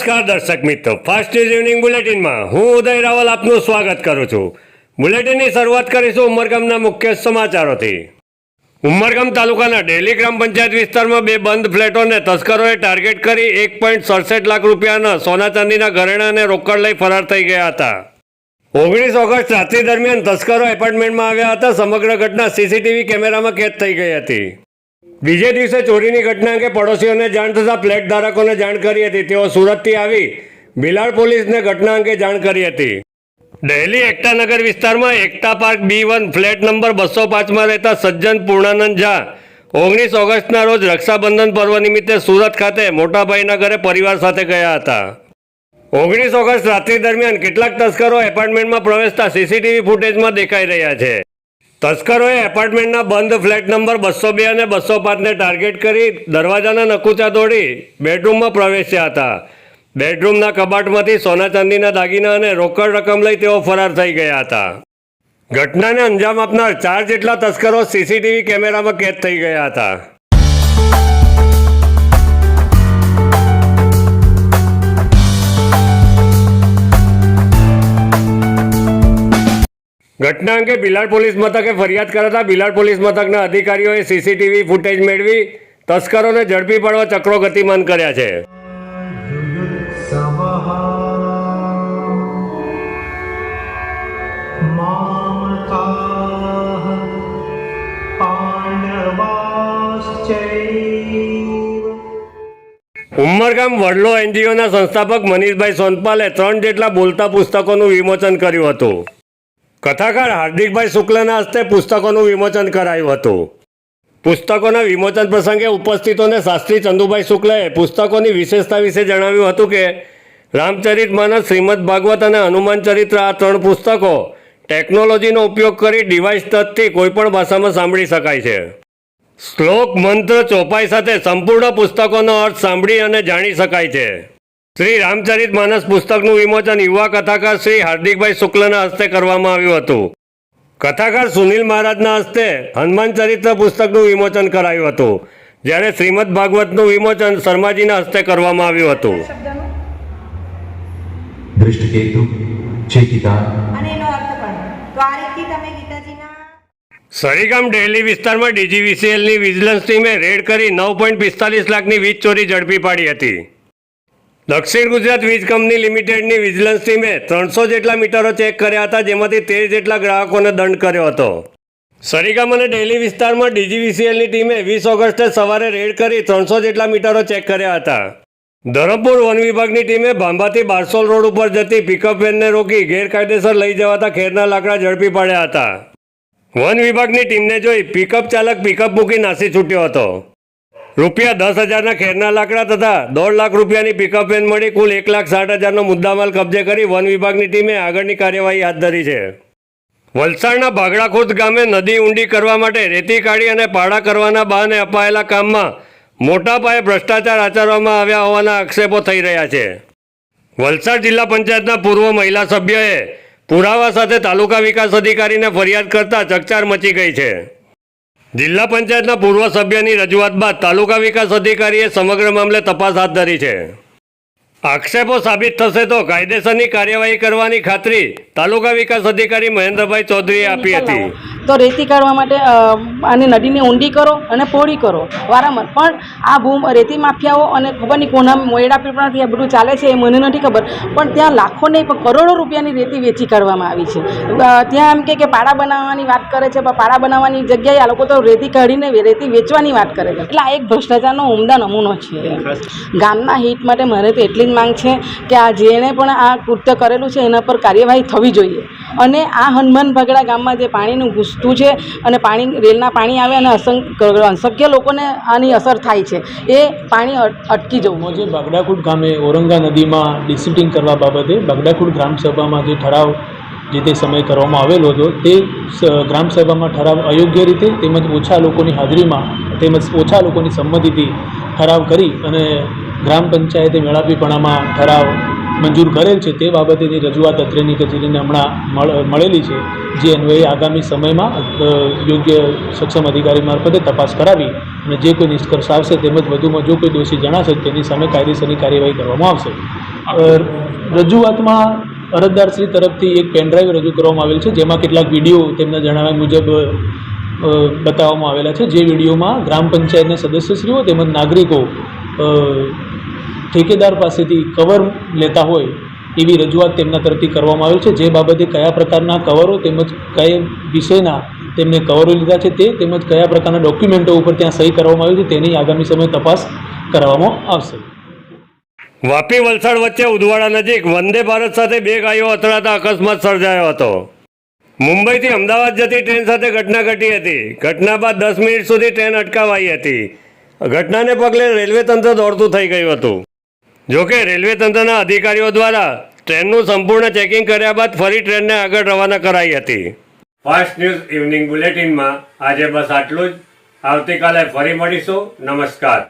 નમસ્કાર દર્શક મિત્રો. ફાસ્ટ ન્યૂઝ ઇવનિંગ બુલેટિનમાં હું ઉદય રાવલ આપનું સ્વાગત કરું છું. બુલેટિનની શરૂઆત કરીશું ઉમરગામના મુખ્ય સમાચારોથી. ઉમરગામ તાલુકાના ડેલી ગ્રામ પંચાયત વિસ્તારમાં બે બંધ ફ્લેટોને તસ્કરોએ ટાર્ગેટ કરી એક પોઈન્ટ સડસઠ લાખ રૂપિયાના સોના ચાંદીના ઘરેણાં અને રોકડ લઈ ફરાર થઈ ગયા હતા. ઓગણીસ ઓગસ્ટ રાત્રિ દરમિયાન તસ્કરો એપાર્ટમેન્ટમાં આવ્યા હતા. સમગ્ર ઘટના સીસીટીવી કેમેરામાં કેદ થઈ ગઈ હતી. બીજે દિવસે ચોરીની ઘટના અંગે પડોશીઓને જાણ થતાં ફ્લેટ ધારકોને જાણ કરી હતી. તેઓ સુરતથી આવી બિલાડ પોલીસને ઘટના અંગે જાણ કરી હતી. દહેલી એકતાનગર વિસ્તારમાં Ekta park B one flat number બસો પાંચમાં રહેતા સજ્જન પૂર્ણાનંદ ઝા ઓગણીસ ઓગસ્ટના રોજ રક્ષાબંધન પર્વ નિમિત્તે સુરત ખાતે મોટાભાઈના ઘરે પરિવાર સાથે ગયા હતા. ઓગણીસ ઓગસ્ટ રાત્રિ દરમિયાન કેટલાક તસ્કરો એપાર્ટમેન્ટમાં પ્રવેશતા સીસીટીવી ફૂટેજમાં દેખાઈ રહ્યા છે. તસ્કરોએ એપાર્ટમેન્ટના બંધ ફ્લેટ નંબર બસો બે અને બસો પાંચને ટાર્ગેટ કરી દરવાજાના નકુચા તોડી બેડરૂમમાં પ્રવેશ્યા હતા. બેડરૂમના કબાટમાંથી સોના ચાંદીના દાગીના અને રોકડ રકમ લઈ તેઓ ફરાર થઈ ગયા હતા. ઘટનાને અંજામ આપનાર ચાર જેટલા તસ્કરો સીસીટીવી કેમેરામાં કેદ થઈ ગયા હતા. ઘટના અંગે બિલાડ પોલીસ મથકે ફરિયાદ કરાતા બિલાડ પોલીસ મથકના અધિકારીઓએ સીસીટીવી ફૂટેજ મેળવી તસ્કરોને ઝડપી પડવા ચક્રો ગતિમાન કર્યા છે. ઉમરગામ વડલો એનજીઓના સંસ્થાપક મનીષભાઈ સોનપાલે ત્રણ જેટલા બોલતા પુસ્તકોનું વિમોચન કર્યું હતું. કથાકાર હાર્દિકભાઈ શુક્લના હસ્તે પુસ્તકોનું વિમોચન કરાયું હતું. પુસ્તકોના વિમોચન પ્રસંગે ઉપસ્થિતોને શાસ્ત્રી ચંદુભાઈ શુક્લએ પુસ્તકોની વિશેષતા વિશે જણાવ્યું હતું કે, રામચરિત માનસ, શ્રીમદ ભાગવત અને હનુમાન ચરિત્ર આ ત્રણ પુસ્તકો ટેકનોલોજીનો ઉપયોગ કરી ડિવાઇસ ટચથી કોઈપણ ભાષામાં સાંભળી શકાય છે. શ્લોક, મંત્ર, ચોપાઈ સાથે સંપૂર્ણ પુસ્તકોનો અર્થ સાંભળી અને જાણી શકાય છે. શ્રી રામચરિત માનસ પુસ્તકનું વિમોચન યુવા કથાકાર શ્રી હાર્દિકભાઈ શુક્લના હસ્તે કરવામાં આવ્યું હતું. કથાકાર સુનિલ મહારાજના હસ્તે હનુમાન ચરિત્ર પુસ્તકનું વિમોચન કરાયું હતું. જ્યારે શ્રીમદ ભાગવતનું વિમોચન શર્માજીના હસ્તે કરવામાં આવ્યું હતું. દૃષ્ટિકેતુ અને એનો અર્થ પણ તો આ રીતથી તમે ગીતાજીના સરીગામ ડેલી વિસ્તારમાં ડીજીવીસીએલની વિજિલન્સ ટીમે રેડ કરી નવ પોઈન્ટ પિસ્તાલીસ લાખની વીજ ચોરી ઝડપી પાડી હતી. દક્ષિણ ગુજરાત વીજ કંપની લિમિટેડની વિજિલન્સ ટીમે ત્રણસો જેટલા મીટરો ચેક કર્યા હતા, જેમાંથી તેર જેટલા ગ્રાહકોને દંડ કર્યો હતો. સરીગામ અને ડેલી વિસ્તારમાં ડીજીવીસીએલની ટીમે વીસ ઓગસ્ટે સવારે રેડ કરી ત્રણસો જેટલા મીટરો ચેક કર્યા હતા. ધરમપુર વન વિભાગની ટીમે ભાંભાથી બારસોલ રોડ ઉપર જતી પિકઅપ વેનને રોકી ગેરકાયદેસર લઈ જવાતા ખેરના લાકડા ઝડપી પાડ્યા હતા. વન વિભાગની ટીમને જોઈ પિકઅપ ચાલક પિકઅપ મૂકી નાસી છૂટ્યો હતો. રૂપિયા દસ હજારના ખેરના લાકડા તથા દોઢ લાખ રૂપિયાની પિકઅપ વેન મળી. કુલ એક લાખ સાઠ હજારનો મુદ્દામાલ કબજે કરી વન વિભાગની ટીમે આગળની કાર્યવાહી હાથ ધરી છે. વલસાડના ભાગડાખુર્દ ગામે નદી ઊંડી કરવા માટે રેતી કાઢી અને પાડા કરવાના બહાને અપાયેલા કામમાં મોટા પાયે ભ્રષ્ટાચાર આચરવામાં આવ્યા હોવાના આક્ષેપો થઈ રહ્યા છે. વલસાડ જિલ્લા પંચાયતના પૂર્વ મહિલા સભ્યએ પુરાવા સાથે તાલુકા વિકાસ અધિકારીને ફરિયાદ કરતા ચકચાર મચી ગઈ છે. જિલ્લા પંચાયતના પૂર્વ સભ્યની રજૂઆત બાદ તાલુકા વિકાસ અધિકારીએ સમગ્ર મામલે તપાસ હાથ ધરી છે. આક્ષેપો સાબિત થશે તો કાયદેસરની કાર્યવાહી કરવાની ખાતરી તાલુકા વિકાસ અધિકારી મહેન્દ્રભાઈ ચૌધરીએ આપી હતી. તો રેતી કાઢવા માટે અને નદીને ઊંડી કરો અને પહોળી કરો. વારંવાર. પણ આ ભૂમ રેતી માફિયાઓ અને ખબર નહીં કોના મોયડા પીપળાથી આ બધું ચાલે છે એ મને નથી ખબર. પણ ત્યાં લાખો નહીં પણ કરોડો રૂપિયાની રેતી વેચી કાઢવામાં આવી છે. ત્યાં એમ કે કે પાડા બનાવવાની વાત કરે છે, પણ પાડા બનાવવાની જગ્યાએ આ લોકો તો રેતી કાઢીને રેતી વેચવાની વાત કરે છે. એટલે આ એક ભ્રષ્ટાચારનો ઉમદા નમૂનો છે. ગામના હિત માટે મારે તો એટલી જ માંગ છે કે આ જેણે પણ આ કૃત્ય કરેલું છે એના પર કાર્યવાહી થવી જોઈએ. અને આ હનુમાન ભગડા ગામમાં જે પાણીનું ઘૂસતું છે અને પાણી રેલના પાણી આવે અને અસંખ્ય લોકોને આની અસર થાય છે, એ પાણી અટકી જવું. જે બાગડાકુટ ગામે ઓરંગા નદીમાં ડિસિટિંગ કરવા બાબતે બાગડાકુટ ગ્રામસભામાં જે ઠરાવ જે તે સમયે કરવામાં આવેલો હતો, તે ગ્રામસભામાં ઠરાવ અયોગ્ય રીતે તેમજ ઓછા લોકોની હાજરીમાં તેમજ ઓછા લોકોની સંમતિથી ઠરાવ કરી અને ગ્રામ પંચાયતે મેળાપીપણામાં ઠરાવ મંજૂર કરેલ છે તે બાબતેની રજૂઆત અત્રેની કચેરીને હમણાં મળ- મળેલી છે, જે અન્વયે આગામી સમયમાં યોગ્ય સક્ષમ અધિકારી મારફતે તપાસ કરાવી અને જે કોઈ નિષ્કર્ષ આવશે તેમજ વધુમાં જો કોઈ દોષી જણાશે તેની સામે કાયદેસરની કાર્યવાહી કરવામાં આવશે. રજૂઆતમાં અરજદારશ્રી તરફથી એક પેનડ્રાઈવ રજૂ કરવામાં આવેલ છે, જેમાં કેટલાક વીડિયો તેમના જણાવ્યા મુજબ બતાવવામાં આવેલા છે. જે વિડીયોમાં ગ્રામ પંચાયતના સદસ્યશ્રીઓ તેમજ નાગરિકો ઠેકેદાર પાસેથી કવર લેતા હોય એવી રજૂઆત તેમના તરફથી કરવામાં આવેલ છે. જે બાબતે કયા પ્રકારના કવરો તેમજ કયા વિષયના તેમને કવરો લીધા છે તે તેમજ કયા પ્રકારના ડોક્યુમેન્ટો ઉપર ત્યાં સહી કરવામાં આવી છે તેની આગામી સમયે તપાસ કરવામાં આવશે. વાપી વલસાડ વચ્ચે ઉદવાડા નજીક વંદે ભારત સાથે બે ગાયો અથડાતા અકસ્માત સર્જાયો હતો. મુંબઈથી અમદાવાદ જતી ટ્રેન સાથે ઘટના ઘટી હતી. ઘટના બાદ દસ મિનિટ સુધી ટ્રેન અટકાવાઈ હતી. ઘટનાને પગલે રેલવે તંત્ર દોડતું થઈ ગયું હતું. જોકે રેલવે તંત્રના અધિકારીઓ દ્વારા ટ્રેનનું સંપૂર્ણ ચેકિંગ કર્યા બાદ ફરી ટ્રેનને આગળ રવાના કરાઈ હતી. ફાસ્ટ ન્યૂઝ ઇવનિંગ બુલેટિનમાં આજે બસ આટલું જ. આવતીકાલે ફરી મળીશું. નમસ્કાર.